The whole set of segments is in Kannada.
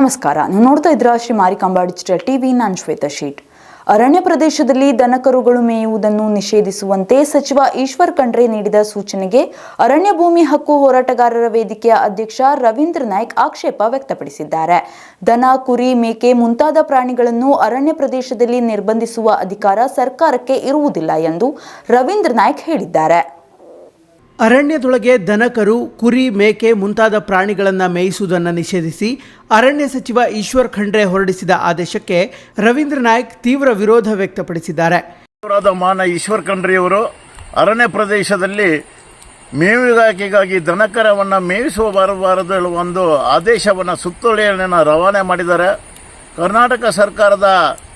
ನಮಸ್ಕಾರ. ನೀವು ನೋಡ್ತಾ ಇದ್ರ ಶ್ರೀ ಮಾರಿಕಾಂಬಾ ಡಿಜಿಟಲ್ ಟಿವಿ. ನಾನು ಶ್ವೇತಾ ಶೀಟ್. ಅರಣ್ಯ ಪ್ರದೇಶದಲ್ಲಿ ದನಕರುಗಳು ಮೇಯುವುದನ್ನು ನಿಷೇಧಿಸುವಂತೆ ಸಚಿವ ಈಶ್ವರ್ ಖಂಡ್ರೆ ನೀಡಿದ ಸೂಚನೆಗೆ ಅರಣ್ಯ ಭೂಮಿ ಹಕ್ಕು ಹೋರಾಟಗಾರರ ವೇದಿಕೆಯ ಅಧ್ಯಕ್ಷ ರವೀಂದ್ರ ನಾಯ್ಕ್ ಆಕ್ಷೇಪ ವ್ಯಕ್ತಪಡಿಸಿದ್ದಾರೆ. ದನ, ಕುರಿ, ಮೇಕೆ ಮುಂತಾದ ಪ್ರಾಣಿಗಳನ್ನು ಅರಣ್ಯ ಪ್ರದೇಶದಲ್ಲಿ ನಿರ್ಬಂಧಿಸುವ ಅಧಿಕಾರ ಸರ್ಕಾರಕ್ಕೆ ಇರುವುದಿಲ್ಲ ಎಂದು ರವೀಂದ್ರ ನಾಯ್ಕ್ ಹೇಳಿದ್ದಾರೆ. ಅರಣ್ಯದೊಳಗೆ ದನಕರು, ಕುರಿ, ಮೇಕೆ ಮುಂತಾದ ಪ್ರಾಣಿಗಳನ್ನು ಮೇಯಿಸುವುದನ್ನು ನಿಷೇಧಿಸಿ ಅರಣ್ಯ ಸಚಿವ ಈಶ್ವರ್ ಖಂಡ್ರೆ ಹೊರಡಿಸಿದ ಆದೇಶಕ್ಕೆ ರವೀಂದ್ರ ನಾಯ್ಕ್ ತೀವ್ರ ವಿರೋಧ ವ್ಯಕ್ತಪಡಿಸಿದ್ದಾರೆ. ಮಾನ ಈಶ್ವರ್ ಖಂಡ್ರೆಯವರು ಅರಣ್ಯ ಪ್ರದೇಶದಲ್ಲಿ ಮೇವಿಗಾಕಿಗಾಗಿ ದನಕರವನ್ನು ಮೇಯಿಸಬಾರಬಾರದು ಹೇಳುವ ಒಂದು ಆದೇಶವನ್ನು ಸುತ್ತೋಲೆಯನ್ನು ರವಾನೆ ಮಾಡಿದ್ದಾರೆ. ಕರ್ನಾಟಕ ಸರ್ಕಾರದ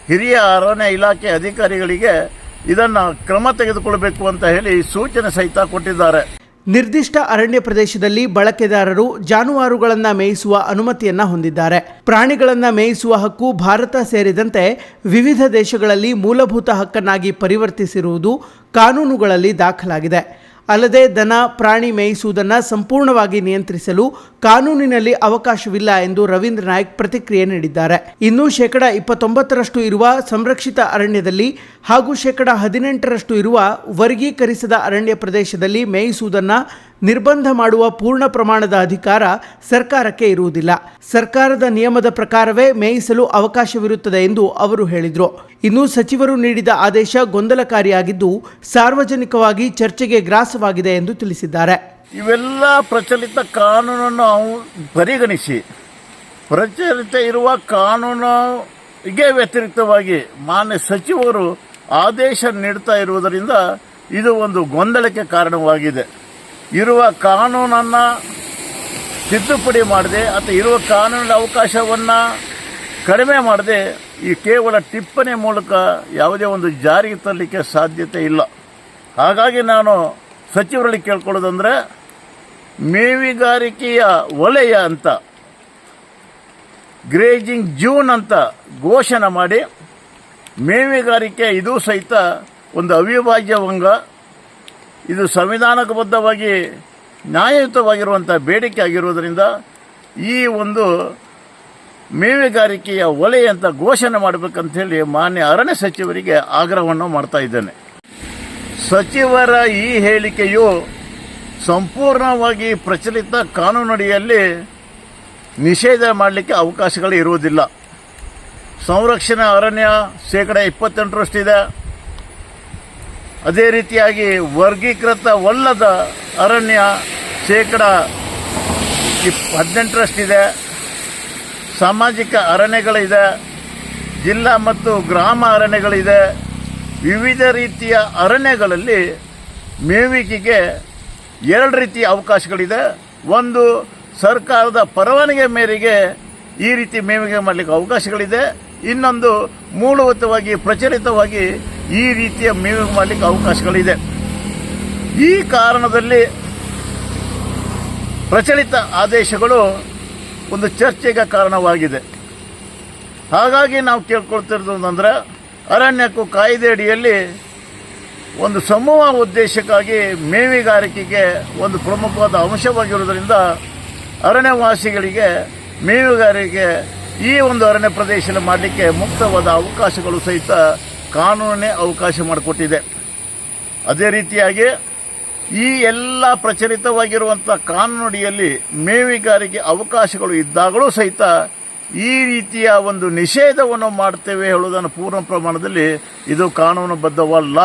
ಹಿರಿಯ ಅರಣ್ಯ ಇಲಾಖೆ ಅಧಿಕಾರಿಗಳಿಗೆ ಇದನ್ನು ಕ್ರಮ ತೆಗೆದುಕೊಳ್ಳಬೇಕು ಅಂತ ಹೇಳಿ ಸೂಚನೆ ಸಹಿತ ಕೊಟ್ಟಿದ್ದಾರೆ. ನಿರ್ದಿಷ್ಟ ಅರಣ್ಯ ಪ್ರದೇಶದಲ್ಲಿ ಬಳಕೆದಾರರು ಜಾನುವಾರುಗಳನ್ನು ಮೇಯಿಸುವ ಅನುಮತಿಯನ್ನ ಹೊಂದಿದ್ದಾರೆ. ಪ್ರಾಣಿಗಳನ್ನು ಮೇಯಿಸುವ ಹಕ್ಕು ಭಾರತ ಸೇರಿದಂತೆ ವಿವಿಧ ದೇಶಗಳಲ್ಲಿ ಮೂಲಭೂತ ಹಕ್ಕನ್ನಾಗಿ ಪರಿವರ್ತಿಸಿರುವುದು ಕಾನೂನುಗಳಲ್ಲಿ ದಾಖಲಾಗಿದೆ. ಅಲ್ಲದೆ ದನ, ಪ್ರಾಣಿ ಮೇಯಿಸುವುದನ್ನು ಸಂಪೂರ್ಣವಾಗಿ ನಿಯಂತ್ರಿಸಲು ಕಾನೂನಿನಲ್ಲಿ ಅವಕಾಶವಿಲ್ಲ ಎಂದು ರವೀಂದ್ರ ನಾಯ್ಕ್ ಪ್ರತಿಕ್ರಿಯೆ ನೀಡಿದ್ದಾರೆ. ಇನ್ನು ಶೇಕಡ ಇಪ್ಪತ್ತೊಂಬತ್ತರಷ್ಟು ಇರುವ ಸಂರಕ್ಷಿತ ಅರಣ್ಯದಲ್ಲಿ ಹಾಗೂ ಶೇಕಡ ಹದಿನೆಂಟರಷ್ಟು ಇರುವ ವರ್ಗೀಕರಿಸದ ಅರಣ್ಯ ಪ್ರದೇಶದಲ್ಲಿ ಮೇಯಿಸುವುದನ್ನು ನಿರ್ಬಂಧ ಮಾಡುವ ಪೂರ್ಣ ಪ್ರಮಾಣದ ಅಧಿಕಾರ ಸರ್ಕಾರಕ್ಕೆ ಇರುವುದಿಲ್ಲ. ಸರ್ಕಾರದ ನಿಯಮದ ಪ್ರಕಾರವೇ ಮೇಯಿಸಲು ಅವಕಾಶವಿರುತ್ತದೆ ಎಂದು ಅವರು ಹೇಳಿದರು. ಇನ್ನು ಸಚಿವರು ನೀಡಿದ ಆದೇಶ ಗೊಂದಲಕಾರಿಯಾಗಿದ್ದು, ಸಾರ್ವಜನಿಕವಾಗಿ ಚರ್ಚೆಗೆ ಗ್ರಾಸವಾಗಿದೆ ಎಂದು ತಿಳಿಸಿದ್ದಾರೆ. ಇವೆಲ್ಲ ಪ್ರಚಲಿತ ಕಾನೂನನ್ನು ಪರಿಗಣಿಸಿ, ಪ್ರಚಲಿತ ಇರುವ ಕಾನೂನಿಗೆ ವ್ಯತಿರಿಕ್ತವಾಗಿ ಮಾನ್ಯ ಸಚಿವರು ಆದೇಶ ನೀಡ್ತಾ ಇರುವುದರಿಂದ ಇದು ಒಂದು ಗೊಂದಲಕ್ಕೆ ಕಾರಣವಾಗಿದೆ. ಇರುವ ಕಾನೂನನ್ನು ತಿದ್ದುಪಡಿ ಮಾಡದೆ ಅಥವಾ ಇರುವ ಕಾನೂನಿನ ಅವಕಾಶವನ್ನು ಕಡಿಮೆ ಮಾಡದೆ ಈ ಕೇವಲ ಟಿಪ್ಪಣಿ ಮೂಲಕ ಯಾವುದೇ ಒಂದು ಜಾರಿಗೆ ತರಲಿಕ್ಕೆ ಸಾಧ್ಯತೆ ಇಲ್ಲ. ಹಾಗಾಗಿ ನಾನು ಸಚಿವರಲ್ಲಿ ಕೇಳ್ಕೊಳ್ಳೋದಂದರೆ, ಮೇವಿಗಾರಿಕೆಯ ವಲಯ ಅಂತ, ಗ್ರೇಜಿಂಗ್ ಜೂನ್ ಅಂತ ಘೋಷಣೆ ಮಾಡಿ, ಮೇವಿಗಾರಿಕೆ ಇದು ಸಹಿತ ಒಂದು ಅವಿಭಾಜ್ಯ ಅಂಗ ಇದು ಸಂವಿಧಾನಕಬದ್ಧವಾಗಿ ನ್ಯಾಯಯುತವಾಗಿರುವಂಥ ಬೇಡಿಕೆ ಆಗಿರುವುದರಿಂದ ಈ ಒಂದು ಮೇವಿಗಾರಿಕೆಯ ಒಲೆ ಅಂತ ಘೋಷಣೆ ಮಾಡಬೇಕಂಥೇಳಿ ಮಾನ್ಯ ಅರಣ್ಯ ಸಚಿವರಿಗೆ ಆಗ್ರಹವನ್ನು ಮಾಡ್ತಾ ಇದ್ದೇನೆ. ಸಚಿವರ ಈ ಹೇಳಿಕೆಯು ಸಂಪೂರ್ಣವಾಗಿ ಪ್ರಚಲಿತ ಕಾನೂನಡಿಯಲ್ಲಿ ನಿಷೇಧ ಮಾಡಲಿಕ್ಕೆ ಅವಕಾಶಗಳು ಇರುವುದಿಲ್ಲ. ಸಂರಕ್ಷಣಾ ಅರಣ್ಯ ಶೇಕಡ ಇಪ್ಪತ್ತೆಂಟರಷ್ಟಿದೆ. ಅದೇ ರೀತಿಯಾಗಿ ವರ್ಗೀಕೃತವಲ್ಲದ ಅರಣ್ಯ ಶೇಕಡ ಇಪ್ ಹದಿನೆಂಟರಷ್ಟಿದೆ ಸಾಮಾಜಿಕ ಅರಣ್ಯಗಳಿದೆ. ಜಿಲ್ಲಾ ಮತ್ತು ಗ್ರಾಮ ಅರಣ್ಯಗಳಿದೆ. ವಿವಿಧ ರೀತಿಯ ಅರಣ್ಯಗಳಲ್ಲಿ ಮೇವಿಕೆಗೆ ಎರಡು ರೀತಿಯ ಅವಕಾಶಗಳಿದೆ. ಒಂದು, ಸರ್ಕಾರದ ಪರವಾನಗಿ ಮೇರೆಗೆ ಈ ರೀತಿ ಮೇವಿಗೆ ಮಾಡಲಿಕ್ಕೆ ಅವಕಾಶಗಳಿದೆ. ಇನ್ನೊಂದು ಮೂಲಭೂತವಾಗಿ, ಪ್ರಚಲಿತವಾಗಿ ಈ ರೀತಿಯ ಮೇವು ಮಾಡಲಿಕ್ಕೆ ಅವಕಾಶಗಳಿದೆ. ಈ ಕಾರಣದಲ್ಲಿ ಪ್ರಚಲಿತ ಆದೇಶಗಳು ಒಂದು ಚರ್ಚೆಗೆ ಕಾರಣವಾಗಿದೆ. ಹಾಗಾಗಿ ನಾವು ಕೇಳ್ಕೊಳ್ತಿರೋದಂದ್ರೆ ಅರಣ್ಯಕ್ಕೂ ಕಾಯ್ದೆ ಅಡಿಯಲ್ಲಿ ಒಂದು ಸಮೂಹ ಉದ್ದೇಶಕ್ಕಾಗಿ ಮೇವಿಗಾರಿಕೆಗೆ ಒಂದು ಪ್ರಮುಖವಾದ ಅಂಶವಾಗಿರುವುದರಿಂದ ಅರಣ್ಯವಾಸಿಗಳಿಗೆ ಮೇವಿಗಾರಿಕೆ ಈ ಒಂದು ಅರಣ್ಯ ಪ್ರದೇಶದಲ್ಲಿ ಮಾಡಲಿಕ್ಕೆ ಮುಕ್ತವಾದ ಅವಕಾಶಗಳು ಸಹಿತ ಕಾನೂನೇ ಅವಕಾಶ ಮಾಡಿಕೊಟ್ಟಿದೆ. ಅದೇ ರೀತಿಯಾಗಿ ಈ ಎಲ್ಲ ಪ್ರಚಲಿತವಾಗಿರುವಂಥ ಕಾನೂನಡಿಯಲ್ಲಿ ಮೇವಿಗಾರಿಕೆ ಅವಕಾಶಗಳು ಇದ್ದಾಗಲೂ ಸಹಿತ ಈ ರೀತಿಯ ಒಂದು ನಿಷೇಧವನ್ನು ಮಾಡ್ತೇವೆ ಹೇಳುವುದನ್ನು ಪೂರ್ಣ ಪ್ರಮಾಣದಲ್ಲಿ ಇದು ಕಾನೂನುಬದ್ಧವಲ್ಲ.